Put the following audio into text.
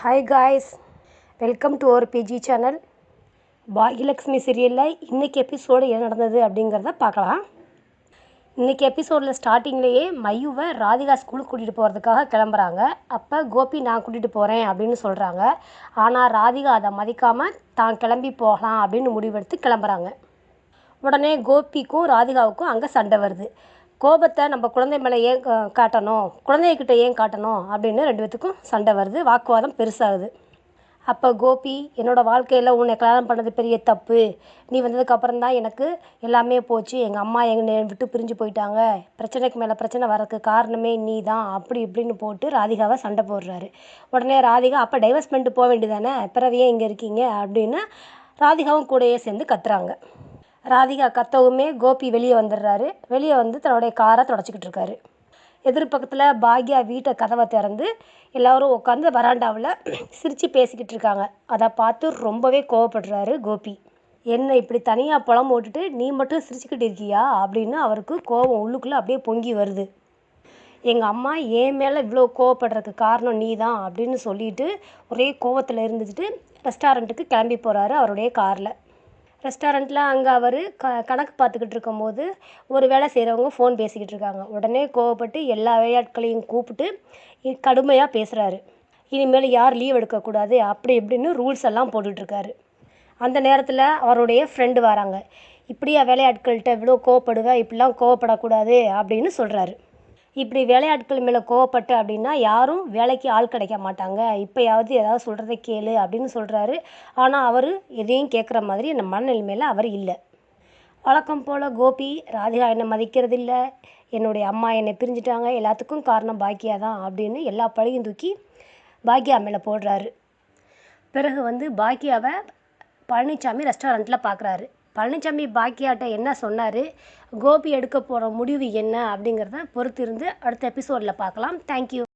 Hi guys welcome to ஒரு PG channel பாகியலக்ஷ்மி சீரியலில் இன்றைக்கி எபிசோடு என்ன நடந்தது அப்படிங்கிறத பார்க்கலாம். இன்றைக்கி எபிசோடில் ஸ்டார்டிங்லேயே மையுவை ராதிகா ஸ்கூலுக்கு கூட்டிகிட்டு போகிறதுக்காக கிளம்புறாங்க. அப்போ கோபி நான் கூட்டிகிட்டு போகிறேன் அப்படின்னு சொல்கிறாங்க ஆனால் ராதிகா அதை மதிக்காமல் தான் கிளம்பி போகலாம் அப்படின்னு முடிவெடுத்து கிளம்புறாங்க. உடனே கோபிக்கும் ராதிகாவுக்கும் அங்கே சண்டை வருது. கோபத்தை நம்ம குழந்தை மேலே ஏன் காட்டணும்? குழந்தைகிட்ட ஏன் காட்டணும்? அப்படின்னு ரெண்டு பேத்துக்கும் சண்டை வருது. வாக்குவாதம் பெருசாகுது. அப்போ கோபி என்னோடய வாழ்க்கையில் உன்னை கல்யாணம் பண்ணது பெரிய தப்பு. நீ வந்ததுக்கப்புறம் தான் எனக்கு எல்லாமே போச்சு. எங்கள் அம்மா என்னை விட்டு பிரிஞ்சு போயிட்டாங்க. பிரச்சனைக்கு மேலே பிரச்சனை வரதுக்கு காரணமே நீ தான். அப்படி இப்படின்னு போட்டு ராதிகாவை சண்டை போடுறாரு. உடனே ராதிகா அப்போ டைவர்ஸ்மெண்ட்டு போக வேண்டியதானே? பிறவியே இங்கே இருக்கீங்க? அப்படின்னு ராதிகாவும் கூடயே சேர்ந்து கத்துறாங்க. ராதிகா கத்தவுமே கோபி வெளியே வந்துடுறாரு. வெளியே வந்து தன்னுடைய காரை தொடச்சிக்கிட்டு இருக்காரு. எதிர்பக்கத்தில் பாக்யா வீட்டை கதவை திறந்து எல்லோரும் உட்காந்து வராண்டாவில் சிரித்து பேசிக்கிட்டு இருக்காங்க. அதை பார்த்து ரொம்பவே கோவப்படுறாரு கோபி. என்ன இப்படி தனியாக புலம் போட்டுட்டு நீ மட்டும் சிரிச்சுக்கிட்டு இருக்கியா? அப்படின்னு அவருக்கு கோபம் உள்ளுக்குள்ளே அப்படியே பொங்கி வருது. எங்கள் அம்மா என் மேலே இவ்வளோ கோவப்படுறதுக்கு காரணம் நீ தான் அப்படின்னு சொல்லிட்டு ஒரே கோவத்தில் இருந்துட்டு ரெஸ்டாரண்ட்டுக்கு கிளம்பி போகிறாரு அவருடைய காரில். ரெஸ்டாரண்ட்டில் அங்கே அவர் க கணக்கு பார்த்துக்கிட்டு இருக்கும்போது ஒரு வேலை செய்கிறவங்க ஃபோன் பேசிக்கிட்டு இருக்காங்க. உடனே கோவப்பட்டு எல்லா வேலையாட்களையும் கூப்பிட்டு கடுமையாக பேசுகிறாரு இனிமேல் யார் லீவ் எடுக்கக்கூடாது அப்படி இப்படின்னு ரூல்ஸ் எல்லாம் போட்டுட்ருக்காரு அந்த நேரத்தில் அவருடைய ஃப்ரெண்டு வராங்க. இப்படியா வேலையாட்கள்கிட்ட இவ்வளோ கோவப்படுவ? இப்படிலாம் கோவப்படக்கூடாது அப்படின்னு சொல்கிறாரு இப்படி வேலையாட்கள் மேலே கோவப்பட்டு அப்படின்னா யாரும் வேலைக்கு ஆள் கிடைக்க மாட்டாங்க. இப்போயாவது ஏதாவது சொல்கிறத கேளு அப்படின்னு சொல்கிறாரு ஆனால் அவர் எதையும் கேட்குற மாதிரி அந்த மனநிலைமையில் அவர் இல்லை. வழக்கம் போல் கோபி ராதிகா என்னை மதிக்கிறதில்ல. என்னுடைய அம்மா என்னை பிரிஞ்சுட்டாங்க. எல்லாத்துக்கும் காரணம் பாக்கியா தான் அப்படின்னு எல்லா பழியும் தூக்கி பாக்கியா மேலே போடுறாரு. பிறகு வந்து பாக்கியாவை பழனிசாமி ரெஸ்டாரண்ட்டில் பார்க்குறாரு பழனிசாமி பாக்கியாட்ட என்ன சொன்னார்? கோபி எடுக்க போகிற முடிவு என்ன? அப்படிங்கிறத பொறுத்திருந்து அடுத்த எபிசோடில் பார்க்கலாம். தேங்க்யூ